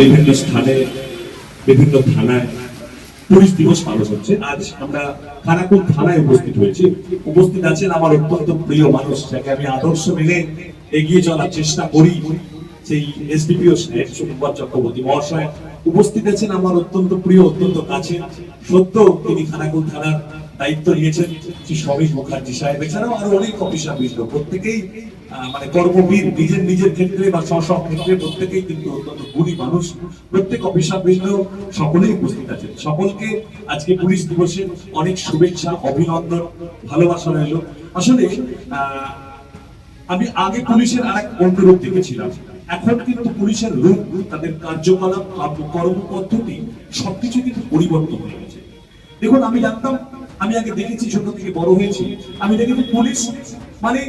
বিভিন্ন স্থানে, বিভিন্ন থানায় পুলিশ দিবস পালন হচ্ছে। আজ আমরা খানাকুল থানায় উপস্থিত হয়েছি। উপস্থিত আছেন আমার অত্যন্ত প্রিয় মানুষ, যাকে আমি আদর্শ মেনে এগিয়ে চলার চেষ্টা করি, সেই এসডিপিও সাহেব সুকুমার চক্রবর্তী মহাশয়। উপস্থিত আছেন আমার অত্যন্ত প্রিয়, অত্যন্ত কাছে সত্য তিনি খানাকুল থানার দায়িত্ব নিয়েছেন শ্রী সমীর মুখার্জি সাহেব। এছাড়াও আরও অনেক অফিসার বৃন্দ প্রত্যেকেই মানে কর্মবীর, নিজের নিজের ক্ষেত্রে বা স্ব স্ব ক্ষেত্রে প্রত্যেকেই কিন্তু অত্যন্ত গুণী মানুষ। প্রত্যেক অফিসার বৃন্দ সকলেই উপস্থিত আছেন। সকলকে আজকে পুলিশ দিবসে অনেক শুভেচ্ছা, অভিনন্দন, ভালোবাসা রইল। আসলে আমি আগে পুলিশের আর এক অন্য রূপ দেখেছিলাম। এখন কিন্তু পুলিশের রূপ তাদের কার্যকলাপ কর্ম- কর্মপদ্ধতি সবকিছু কিন্তু পরিবর্তন হয়ে গেছে। দেখুন, আমি জানতাম আমি আগে দেখেছি ছোট থেকে বড় হয়েছি। আমি দেখেছি পুলিশ মানে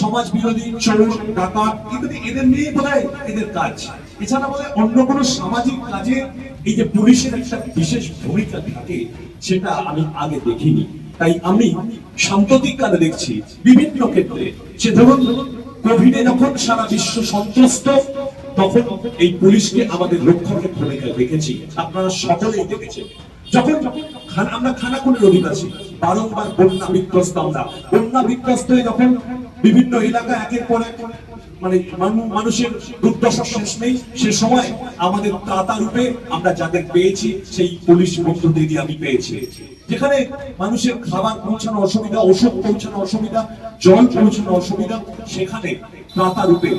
সমাজ বিরোধী, চোর, ডাকাত, কিন্তু এদের নিয়ে বোধহয় এদের কাজ। এছাড়া বোধহয় অন্য কোনো সামাজিক কাজে এই যে পুলিশের একটা বিশেষ ভূমিকা থাকে, সেটা আমি আগে দেখিনি। তাই আমি সাম্প্রতিক কালে দেখছি বিভিন্ন ক্ষেত্রে সে ধরুন কোভিডে যখন সারা বিশ্ব সন্ত্রস্ত, তখন এই পুলিশকে আমাদের রক্ষকের ভূমিকায় দেখেছি। আপনারা সকলেই দেখেছেন। যখন খান- আমরা খানাকুলের অধিবাসী। বারংবার বন্যা বিধ্বস্ত আমরা। বন্যা বিধ্বস্ত হয়ে যখন বিভিন্ন এলাকা একের পর এক মানে মানুষের দুর্দশা শেষ নেই, সে সময় আমাদের ত্রাতা রূপে আমরা যাদের পেয়েছি, সেই পুলিশ বন্ধুদের দিয়ে আমি পেয়েছি। যেখানে মানুষের খাবার পৌঁছানো অসুবিধা, ওষুধ পৌঁছানো অসুবিধা, জল পৌঁছানো অসুবিধা, সেখানে ত্রাতা রূপে,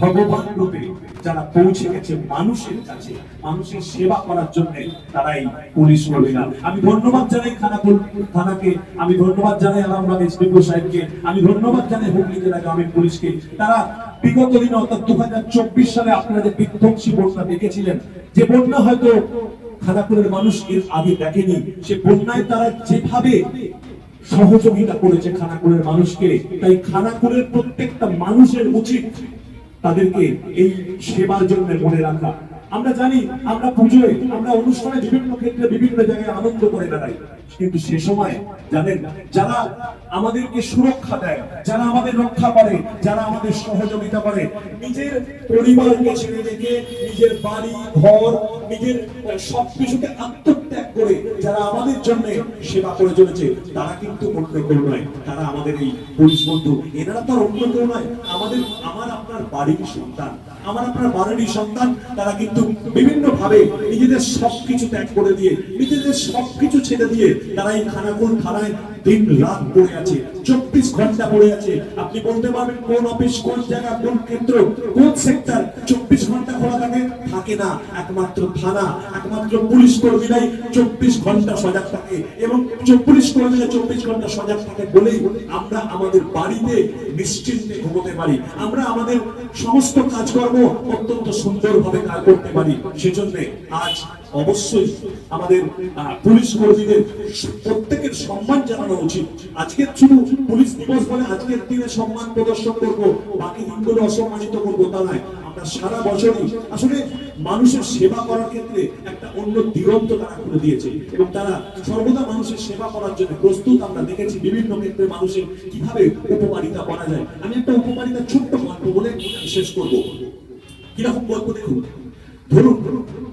ভগবান রূপে যারা পৌঁছে গেছে মানুষের কাছে, মানুষের সেবা করার জন্য তারা এই পুলিশ কর্মীরা আমি ধন্যবাদ জানাই খানাকুল থানাকে, আমি ধন্যবাদ জানাই আলমবাগ এসপিও সাহেবকে, আমি ধন্যবাদ জানাই হুগলি জেলা গ্রামীণ পুলিশকে। তারা বিগত দিনে অর্থাৎ দু সালে আপনারা যে বিধ্বংসী বন্যা দেখেছিলেন। যে বন্যা হয়তো খানাকুলের মানুষ এর আগে দেখেনি, সে বন্যায় তারা যেভাবে সহযোগিতা করেছে খানাকুলের মানুষকে, তাই খানাকুলের প্রত্যেকটা মানুষের উচিত তাদেরকে এই সেবার জন্য মনে রাখা। আমরা জানি, আমরা পুজোয়, আমরা অনুষ্ঠানে বিভিন্ন ক্ষেত্রে বিভিন্ন জায়গায় আনন্দ করে বেড়াই। কিন্তু সে সময়, জানেন, যারা আমাদেরকে সুরক্ষা দেয়, যারা আমাদের রক্ষা করে, যারা আমাদের সহযোগিতা করে, নিজের পরিবারকে ছেড়ে রেখে, নিজের বাড়ি, ঘর, নিজের সবকিছুকে আত্মত্যাগ করে যারা আমাদের জন্য সেবা করে চলেছে, তারা কিন্তু অন্য কেউ নয়। তারা আমাদের এই পুলিশ বন্ধু। এনারা তো অন্য কেউ নয়। আমাদের, আমার আপনার বাড়ির সন্তান, আমার আপনার বাড়ির সন্তান, তারা কিন্তু বিভিন্ন ভাবে নিজেদের সবকিছু ত্যাগ করে দিয়ে, নিজেদের সবকিছু ছেড়ে দিয়ে তারা এই খানাকুল থানায় দিন রাত পড়ে আছে, চব্বিশ ঘণ্টা পড়ে আছে। আপনি বলতে পারবেন কোন অফিস, কোন জায়গা, কোন কেন্দ্র কোন সেক্টর, চব্বিশ ঘণ্টা থাকে না, একমাত্র থানা, একমাত্র পুলিশ কর্মীরাই চব্বিশ ঘণ্টা সজাগ থাকে। এবং পুলিশ কর্মীরা চব্বিশ ঘণ্টা সজাগ থাকে বলেই আমরা আমাদের বাড়িতে নিশ্চিন্তে ঘুমোতে পারি। আমরা আমাদের সমস্ত কাজকর্ম অত্যন্ত সুন্দরভাবে করতে পারি। সেজন্য আজ অবশ্যই আমাদের পুলিশ কর্মীদের প্রত্যেকের সম্মান জানানো উচিত। আজকের শুধু পুলিশ দিবস বলে আজকের দিনে সম্মান প্রদর্শন করব, বাকি দিনগুলো অসম্মানিত করব তা নয়। আমরা সারা বছরই আসলে মানুষের সেবা করার ক্ষেত্রে একটা অন্য দিগন্ত তারা খুলে দিয়েছে। এবং তারা সর্বদা মানুষের সেবা করার জন্য প্রস্তুত আমরা দেখেছি বিভিন্ন ক্ষেত্রে মানুষের কীভাবে উপকারিতা করা যায়। আমি একটা উপকারিতা ছোট্ট গল্প বলে শেষ করব। কীরকম গল্প দেখুন? ধরুন,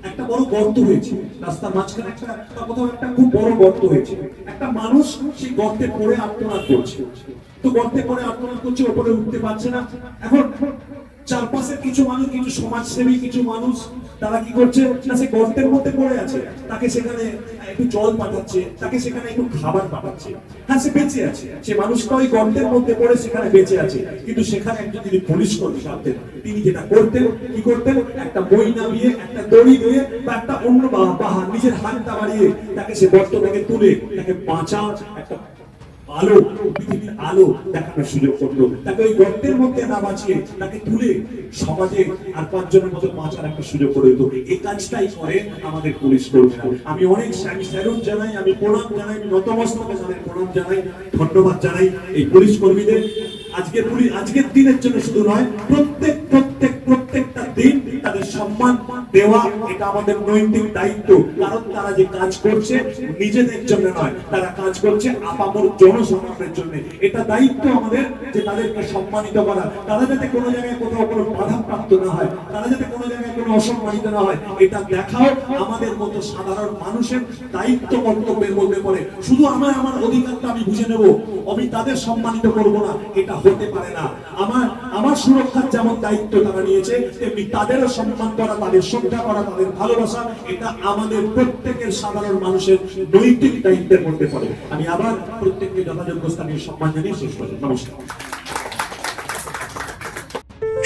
একটা বড় গর্ত হয়েছে। রাস্তার মাঝখানে একটা কোথাও একটা খুব বড় গর্ত হয়েছে। একটা মানুষ সেই গর্তে পড়ে আত্মনাদ করছে। তো গর্তে পড়ে আত্মনাদ করছে, ওপরে উঠতে পারছে না। এখন চারপাশের কিছু মানুষ, কিছু সমাজসেবী, কিছু মানুষ, তারা কি করছে? না সে গর্তের মধ্যে পড়ে আছে। তাকে সেখানে একটু জল পাঠাচ্ছে, তাকে সেখানে একটু খাবার পাঠাচ্ছে। হ্যাঁ সে বেঁচে আছে। সে মানুষটা ওই গর্তের মধ্যে পড়ে সেখানে বেঁচে আছে। কিন্তু সেখানে একজন যদি পুলিশ কর্মী থাকতেন, তিনি যেটা করতেন, কি করতেন? একটা বই নামিয়ে, একটা দড়ি দিয়ে বা একটা অন্য বাহা নিজের হাতটা বাড়িয়ে তাকে সে গর্ত থেকে তুলে তাকে বাঁচা একটা আলো, পৃথিবীর আলো দেখানোর সুযোগ করল। তাকে ওই গর্তের মধ্যে না বাঁচিয়ে তাকে তুলে সমাজে আর পাঁচজনের মতো বাঁচার একটা সুযোগ করে দিত। এই কাজটাই করে আমাদের পুলিশ কর্মীরা। আমি অনেক আমি স্যালুট জানাই, আমি প্রণাম জানাই, আমি নতমস্তকে তাদের প্রণাম জানাই, ধন্যবাদ জানাই এই পুলিশ কর্মীদের। আজকের পুলিশ আজকের দিনের জন্য শুধু নয়, প্রত্যেক প্রত্যেক প্রত্যেকটা দিন তাদের সম্মান দেওয়া, এটা আমাদের নৈতিক দায়িত্ব। কারণ তারা যে কাজ করছে, নিজেদের জন্য নয়, তারা কাজ করছে আপামর জনসাধারণের জন্য। এটা দায়িত্ব আমাদের যে তাদেরকে সম্মানিত করা। তারা যাতে কোনো জায়গায় কোথাও কোনো বাধা প্রাপ্ত না হয়, তারা যাতে কোনো জায়গায় কোনো অসম্মানিত না হয়, এটা দেখাও আমাদের মতো সাধারণ মানুষের দায়িত্ব কর্তব্যের মধ্যে পড়ে। শুধু আমার আমার অধিকারটা আমি বুঝে নেব। আমি তাদের সম্মানিত করব না, এটা হতে পারে না। আমার আমার সুরক্ষার যেমন দায়িত্ব তারা নিয়েছে, তেমনি তাদেরও সম্মান করা, তাদের শ্রদ্ধা করা, তাদের ভালোবাসা, এটা আমাদের প্রত্যেকের সাধারণ মানুষের নৈতিক দায়িত্বের মধ্যে পড়ে। আমি আবার প্রত্যেককে যথাযোগ্য স্থানীয় সম্মান জানিয়ে শেষ করি নমস্কার।